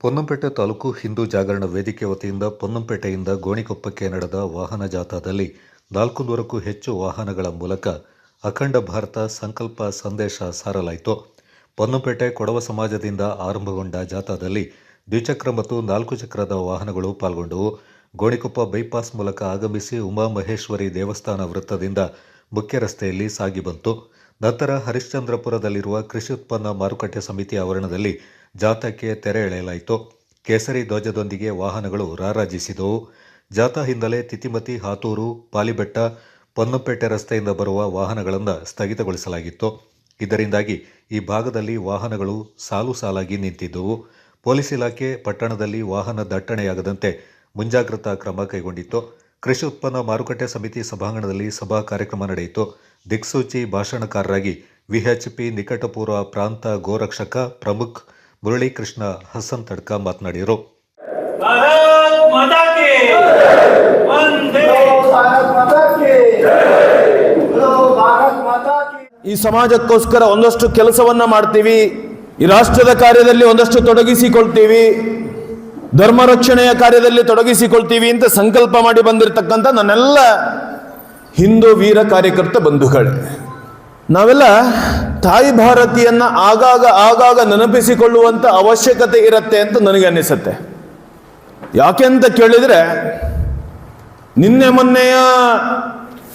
ಪೊನ್ನಂಪೇಟೆ ತಾಲೂಕು ಹಿಂದೂ ಜಾಗರಣ ವೇದಿಕೆ ವತಿಯಿಂದ ಪೊನ್ನಂಪೇಟೆಯಿಂದ ಗೋಣಿಕೊಪ್ಪಕ್ಕೆ ನಡೆದ ವಾಹನ ಜಾಥಾದಲ್ಲಿ ನಾಲ್ಕು ನೂರಕ್ಕೂ ಹೆಚ್ಚು ವಾಹನಗಳ ಮೂಲಕ ಅಖಂಡ ಭಾರತ ಸಂಕಲ್ಪ ಸಂದೇಶ ಸಾರಲಾಯಿತು. ಪೊನ್ನಂಪೇಟೆ ಕೊಡವ ಸಮಾಜದಿಂದ ಆರಂಭಗೊಂಡ ಜಾಥಾದಲ್ಲಿ ದ್ವಿಚಕ್ರ ಮತ್ತು ನಾಲ್ಕು ಚಕ್ರದ ವಾಹನಗಳು ಪಾಲ್ಗೊಂಡವು. ಗೋಣಿಕೊಪ್ಪ ಬೈಪಾಸ್ ಮೂಲಕ ಆಗಮಿಸಿ ಉಮಾಮಹೇಶ್ವರಿ ದೇವಸ್ಥಾನ ವೃತ್ತದಿಂದ ಮುಖ್ಯ ರಸ್ತೆಯಲ್ಲಿ ಸಾಗಿ ಬಂತು. ನಂತರ ಹರಿಶ್ಚಂದ್ರಪುರದಲ್ಲಿರುವ ಕೃಷಿ ಉತ್ಪನ್ನ ಮಾರುಕಟ್ಟೆ ಸಮಿತಿ ಆವರಣದಲ್ಲಿ ಜಾಥಾಕ್ಕೆ ತೆರೆ ಎಳೆಯಲಾಯಿತು. ಕೇಸರಿ ಧ್ವಜದೊಂದಿಗೆ ವಾಹನಗಳು ರಾರಾಜಿಸಿದವು. ಜಾಥಾ ಹಿನ್ನೆಲೆ ತಿತಿಮತಿ, ಹಾತೂರು, ಪಾಲಿಬೆಟ್ಟ, ಪೊನ್ನಂಪೇಟೆ ರಸ್ತೆಯಿಂದ ಬರುವ ವಾಹನಗಳನ್ನು ಸ್ಥಗಿತಗೊಳಿಸಲಾಗಿತ್ತು. ಇದರಿಂದಾಗಿ ಈ ಭಾಗದಲ್ಲಿ ವಾಹನಗಳು ಸಾಲು ಸಾಲಾಗಿ ನಿಂತಿದ್ದವು. ಪೊಲೀಸ್ ಇಲಾಖೆ ಪಟ್ಟಣದಲ್ಲಿ ವಾಹನ ದಟ್ಟಣೆಯಾಗದಂತೆ ಮುಂಜಾಗ್ರತಾ ಕ್ರಮ ಕೈಗೊಂಡಿತ್ತು. ಕೃಷಿ ಉತ್ಪನ್ನ ಮಾರುಕಟ್ಟೆ ಸಮಿತಿ ಸಭಾಂಗಣದಲ್ಲಿ ಸಭಾ ಕಾರ್ಯಕ್ರಮ ನಡೆಯಿತು. ದಿಕ್ಸೂಚಿ ಭಾಷಣಕಾರರಾಗಿ ವಿಎಚ್ಪಿ ನಿಕಟಪೂರ್ವ ಪ್ರಾಂತ ಗೋರಕ್ಷಕ ಪ್ರಮುಖ್ ಮುರಳೀಕೃಷ್ಣ ಹಸನ್ ತಡ್ಕ ಮಾತನಾಡಿದರು. ಈ ಸಮಾಜಕ್ಕೋಸ್ಕರ ಒಂದಷ್ಟು ಕೆಲಸವನ್ನ ಮಾಡ್ತೀವಿ. ಈ ರಾಷ್ಟ್ರದ ಕಾರ್ಯದಲ್ಲಿ ಒಂದಷ್ಟು ತೊಡಗಿಸಿಕೊಳ್ತೀವಿ. ಧರ್ಮ ರಕ್ಷಣೆಯ ಕಾರ್ಯದಲ್ಲಿ ತೊಡಗಿಸಿಕೊಳ್ತೀವಿ ಅಂತ ಸಂಕಲ್ಪ ಮಾಡಿ ಬಂದಿರತಕ್ಕಂಥ ನನ್ನೆಲ್ಲ ಹಿಂದೂ ವೀರ ಕಾರ್ಯಕರ್ತ ಬಂಧುಗಳೇ. ನಾವೆಲ್ಲ ತಾಯಿ ಭಾರತಿಯನ್ನ ಆಗಾಗ ಆಗಾಗ ನೆನಪಿಸಿಕೊಳ್ಳುವಂಥ ಅವಶ್ಯಕತೆ ಇರುತ್ತೆ ಅಂತ ನನಗೆ ಅನ್ನಿಸುತ್ತೆ. ಯಾಕೆ ಅಂತ ಕೇಳಿದ್ರೆ, ನಿನ್ನೆ ಮೊನ್ನೆಯ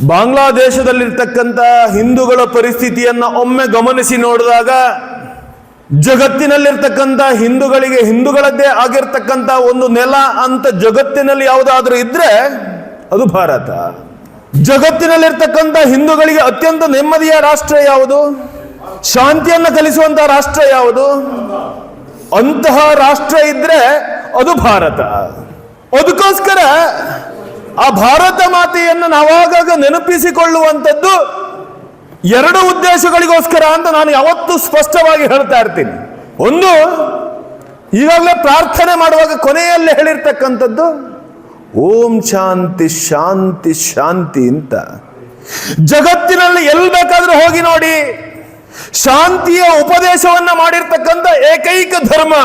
ಬಾಂಗ್ಲಾದೇಶದಲ್ಲಿರ್ತಕ್ಕಂಥ ಹಿಂದೂಗಳ ಪರಿಸ್ಥಿತಿಯನ್ನ ಒಮ್ಮೆ ಗಮನಿಸಿ ನೋಡಿದಾಗ ಜಗತ್ತಿನಲ್ಲಿರ್ತಕ್ಕಂಥ ಹಿಂದೂಗಳಿಗೆ ಹಿಂದೂಗಳದ್ದೇ ಆಗಿರ್ತಕ್ಕಂಥ ಒಂದು ನೆಲ ಅಂತ ಜಗತ್ತಿನಲ್ಲಿ ಯಾವುದಾದ್ರೂ ಇದ್ರೆ ಅದು ಭಾರತ. ಜಗತ್ತಿನಲ್ಲಿರ್ತಕ್ಕಂಥ ಹಿಂದೂಗಳಿಗೆ ಅತ್ಯಂತ ನೆಮ್ಮದಿಯ ರಾಷ್ಟ್ರ ಯಾವುದು? ಶಾಂತಿಯನ್ನು ಕಲಿಸುವಂತಹ ರಾಷ್ಟ್ರ ಯಾವುದು? ಅಂತಹ ರಾಷ್ಟ್ರ ಇದ್ರೆ ಅದು ಭಾರತ. ಅದಕ್ಕೋಸ್ಕರ ಆ ಭಾರತ ಮಾತೆಯನ್ನು ನಾವಾಗಾಗ ನೆನಪಿಸಿಕೊಳ್ಳುವಂಥದ್ದು ಎರಡು ಉದ್ದೇಶಗಳಿಗೋಸ್ಕರ ಅಂತ ನಾನು ಯಾವತ್ತೂ ಸ್ಪಷ್ಟವಾಗಿ ಹೇಳ್ತಾ ಇರ್ತೀನಿ. ಒಂದು, ಈಗಾಗಲೇ ಪ್ರಾರ್ಥನೆ ಮಾಡುವಾಗ ಕೊನೆಯಲ್ಲಿ ಹೇಳಿರ್ತಕ್ಕಂಥದ್ದು, ಓಂ ಶಾಂತಿ ಶಾಂತಿ ಶಾಂತಿ ಅಂತ. ಜಗತ್ತಿನಲ್ಲಿ ಎಲ್ಲಿ ಬೇಕಾದ್ರೂ ಹೋಗಿ ನೋಡಿ, ಶಾಂತಿಯ ಉಪದೇಶವನ್ನ ಮಾಡಿರ್ತಕ್ಕಂಥ ಏಕೈಕ ಧರ್ಮ.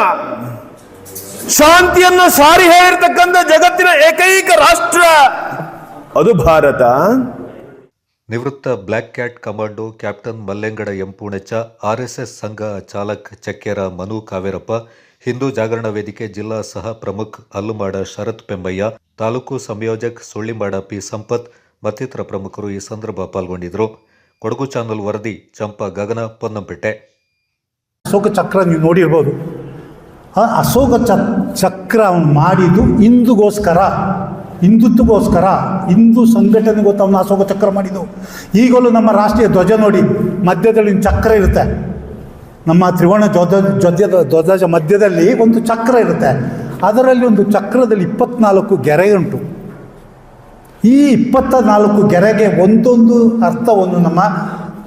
ಶಾಂತಿಯನ್ನು ಸಾರಿ ಹೇಳಿರ್ತಕ್ಕಂಥ ಜಗತ್ತಿನ ಏಕೈಕ ರಾಷ್ಟ್ರ, ಅದು ಭಾರತ. ನಿವೃತ್ತ black cat commando captain Mallengada ಎಂಪೂಣೆಚ್ಚ RSS ಸಂಘ ಚಾಲಕ್ ಚಕ್ಕೇರ ಮನು ಕಾವೇರಪ್ಪ, ಹಿಂದೂ ಜಾಗರಣ ವೇದಿಕೆ ಜಿಲ್ಲಾ ಸಹ ಪ್ರಮುಖ್ ಅಲ್ಲುಮಾಡ ಶರತ್ ಪೆಂಬಯ್ಯ ತಾಲೂಕು ಸಂಯೋಜಕ್ ಸುಳ್ಳಿಮಾಡ ಪಿ ಸಂಪತ್ ಮತ್ತಿತರ ಪ್ರಮುಖರು ಈ ಸಂದರ್ಭ ಪಾಲ್ಗೊಂಡಿದ್ದರು. ಕೊಡಗು ಚಾನಲ್ ವರದಿ, ಚಂಪಾ ಗಗನ, ಪೊನ್ನಂಪೇಟೆ. ಅಶೋಕ ಚಕ್ರ ನೀವು ನೋಡಿರ್ಬೋದು. ಅಶೋಕ ಚಕ್ರ ಮಾಡಿದ್ದು ಹಿಂದೂಗೋಸ್ಕರ. ಹಿಂದುತ್ವಗೋಸ್ಕರ ಹಿಂದೂ ಸಂಘಟನೆಗೂ ಅವನು ಅಶೋಕ ಚಕ್ರ ಮಾಡಿದ್ದು. ಈಗಲೂ ನಮ್ಮ ರಾಷ್ಟ್ರೀಯ ಧ್ವಜ ನೋಡಿ ಮಧ್ಯದಲ್ಲಿ ಚಕ್ರ ಇರುತ್ತೆ. ನಮ್ಮ ತ್ರಿವರ್ಣ ಧ್ವಜ, ಧ್ವಜದ, ಧ್ವಜ ಮಧ್ಯದಲ್ಲಿ ಒಂದು ಚಕ್ರ ಇರುತ್ತೆ. ಅದರಲ್ಲಿ ಒಂದು ಚಕ್ರದಲ್ಲಿ ಇಪ್ಪತ್ನಾಲ್ಕು ಗೆರೆ ಉಂಟು. ಈ ಇಪ್ಪತ್ತ ನಾಲ್ಕು ಗೆರೆಗೆ ಒಂದೊಂದು ಅರ್ಥವನ್ನು ನಮ್ಮ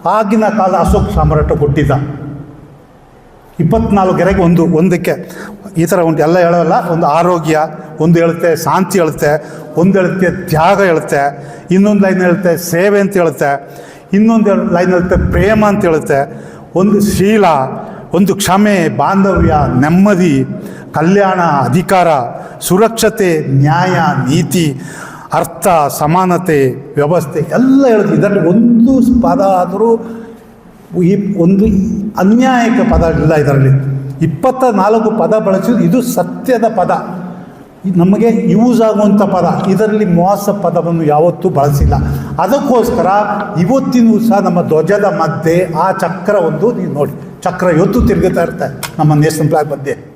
ಆಗಿನ ಕಾಲ ಅಶೋಕ್ ಸಾಮ್ರಾಟ ಕೊಟ್ಟಿದ್ದ. ಇಪ್ಪತ್ನಾಲ್ಕು ಗೆರೆಗೆ ಒಂದು, ಒಂದಕ್ಕೆ. ಈ ಥರ ಒಂದು ಎಲ್ಲ ಹೇಳೋಲ್ಲ, ಒಂದು ಆರೋಗ್ಯ, ಒಂದು ಹೇಳುತ್ತೆ, ಶಾಂತಿ ಹೇಳುತ್ತೆ, ಒಂದು ಹೇಳುತ್ತೆ, ತ್ಯಾಗ ಹೇಳುತ್ತೆ, ಇನ್ನೊಂದು ಲೈನ್ ಹೇಳುತ್ತೆ, ಸೇವೆ ಅಂತ ಹೇಳುತ್ತೆ, ಇನ್ನೊಂದು ಲೈನ್ ಹೇಳುತ್ತೆ, ಪ್ರೇಮ ಅಂತ ಹೇಳುತ್ತೆ. ಒಂದು ಶೀಲ, ಒಂದು ಕ್ಷಮೆ, ಬಾಂಧವ್ಯ, ನೆಮ್ಮದಿ, ಕಲ್ಯಾಣ, ಅಧಿಕಾರ, ಸುರಕ್ಷತೆ, ನ್ಯಾಯ, ನೀತಿ, ಅರ್ಥ, ಸಮಾನತೆ, ವ್ಯವಸ್ಥೆ, ಎಲ್ಲ ಹೇಳುತ್ತೆ. ಇದರಲ್ಲಿ ಒಂದು ಪದ ಆದರೂ ಈ ಒಂದು ಅನ್ಯಾಯಕ ಪದ ಇಲ್ಲ ಇದರಲ್ಲಿ. ಇಪ್ಪತ್ತ ನಾಲ್ಕು ಪದ ಬಳಸಿದ್ದು ಇದು ಸತ್ಯದ ಪದ. ನಮಗೆ ಯೂಸ್ ಆಗುವಂಥ ಪದ. ಇದರಲ್ಲಿ ಮೋಸ ಪದವನ್ನು ಯಾವತ್ತೂ ಬಳಸಿಲ್ಲ. ಅದಕ್ಕೋಸ್ಕರ ಇವತ್ತಿನೂ ಸಹ ನಮ್ಮ ಧ್ವಜದ ಮಧ್ಯೆ ಆ ಚಕ್ರ ಒಂದು ನೀವು ನೋಡಿ. ಚಕ್ರ ಇವತ್ತು ತಿರುಗುತ್ತಾ ಇರ್ತಾರೆ ನಮ್ಮ ನೇಷನಲ್ ಫ್ಲಾಗ್ ಮಧ್ಯೆ.